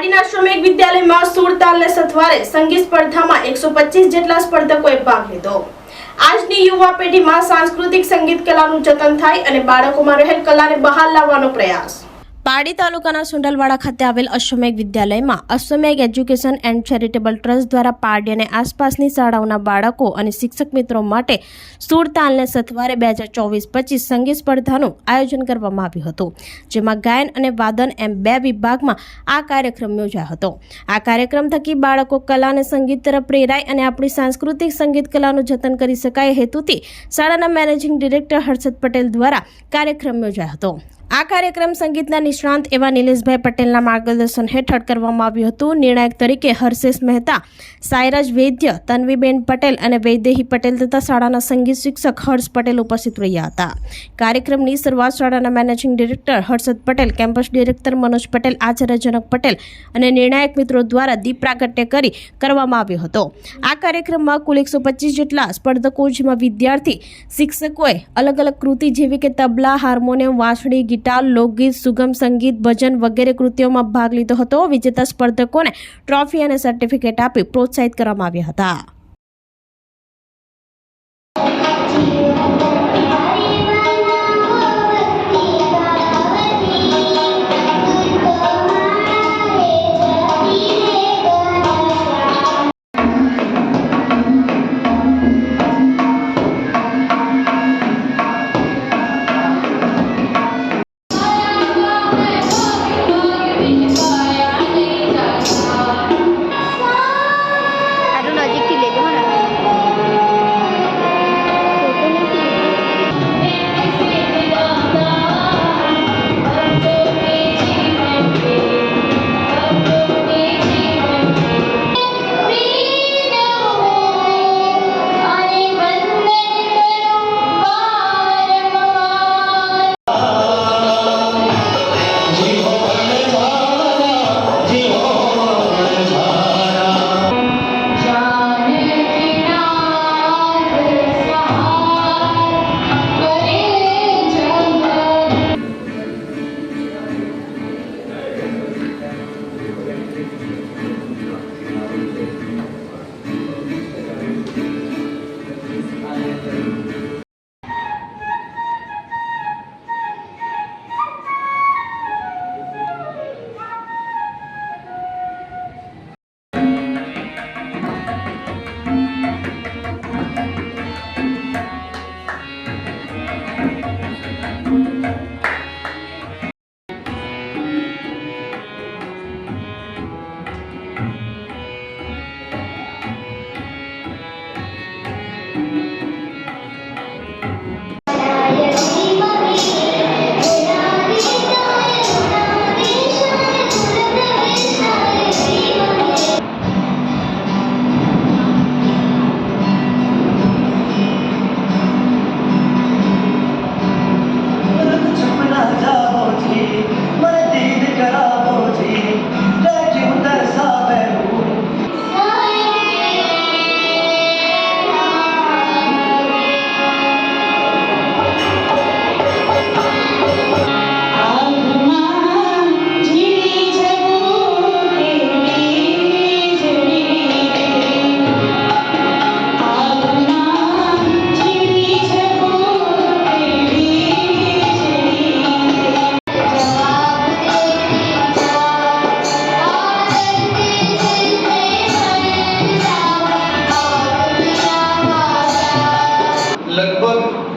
પાડીના શ્રમિક વિદ્યાલયમાં સુર સથવારે સંગીત સ્પર્ધામાં એકસો જેટલા સ્પર્ધકોએ ભાગ લીધો. આજની યુવા પેઢીમાં સાંસ્કૃતિક સંગીત કલાનું જતન થાય અને બાળકોમાં રહેલ કલાને બહાર લાવવાનો પ્રયાસ. પાડી તાલુકાના સુંડલવાડા ખાતે આવેલ અશ્વમેઘ વિદ્યાલયમાં Ashwamegh education and charitable trust દ્વારા પારડી અને આસપાસની શાળાઓના બાળકો અને શિક્ષક મિત્રો માટે સુરતાલને સથવારે બે હજાર ચોવીસ પચીસ સંગીત સ્પર્ધાનું આયોજન કરવામાં આવ્યું હતું, જેમાં ગાયન અને વાદન એમ બે વિભાગમાં આ કાર્યક્રમ યોજાયો હતો. આ કાર્યક્રમ થકી બાળકો કલા અને સંગીત તરફ પ્રેરાય અને આપણી સાંસ્કૃતિક સંગીત કલાનું જતન કરી શકાય હેતુથી શાળાના મેનેજિંગ ડિરેક્ટર હર્ષદ પટેલ દ્વારા કાર્યક્રમ યોજાયો હતો. આ કાર્યક્રમ સંગીતના નિષ્ણાંત એવા નિલેશભાઈ પટેલના માર્ગદર્શન હેઠળ કરવામાં આવ્યું હતું. નિર્ણાયક તરીકે હર્ષેશ મહેતા, સાયરાજ વૈદ્ય, તન્વીબેન પટેલ અને વૈદેહી પટેલ તથા શાળાના સંગીત શિક્ષક હર્ષ પટેલ ઉપસ્થિત રહ્યા હતા. કાર્યક્રમની શરૂઆત શાળાના managing director Harshad Patel, campus director Manoj Patel, આચાર્યજનક Patel અને નિર્ણાયક મિત્રો દ્વારા દીપ પ્રાગટ્ય કરી કરવામાં આવ્યો હતો. આ કાર્યક્રમમાં કુલ એકસો પચીસ જેટલા સ્પર્ધકો, જેમાં વિદ્યાર્થી, શિક્ષકોએ અલગ અલગ કૃતિ જેવી કે તબલા, હાર્મોનિયમ, વાંસળી, ગિટાર, લોકગીત, સુગમ સંગીત ભજન વગેરે કૃત્યોમાં ભાગ લીધો હતો. વિજેતા સ્પર્ધકોને ટ્રોફી અને સર્ટિફિકેટ આપી પ્રોત્સાહિત કરવામાં આવ્યા હતા.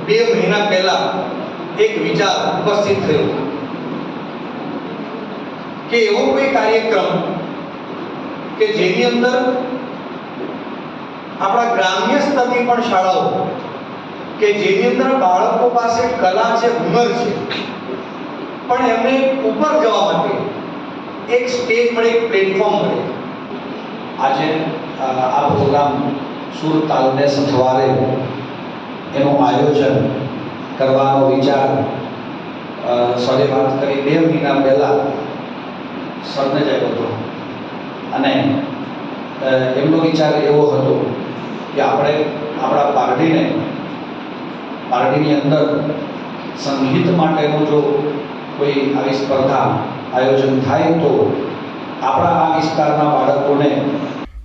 બે મહિના પહેલા એક વિચાર ઉપસ્થિત થયો કે એવો કોઈ કાર્યક્રમ કે જેની અંદર આપણા ગ્રામ્ય સ્તરની પણ શાળાઓ કે જેની અંદર બાળકો પાસે કલા છે, હુનર છે. પણ એમને ઉપર જવા માટે એક સ્ટેજ મળે, એક પ્લેટફોર્મ મળે. આજે, આ પ્રોગ્રામ સુર તાલને સથવારે. એનું આયોજન કરવાનો વિચાર સરે વાત કરી બે મહિના પહેલાં સરને જ હતો. અને એમનો વિચાર એવો હતો કે આપણે આપણા પાર્ટીને પાર્ટીની અંદર સંગીત માટેનું જો કોઈ આવી સ્પર્ધા આયોજન થાય તો આપણા આ વિસ્તારના બાળકોને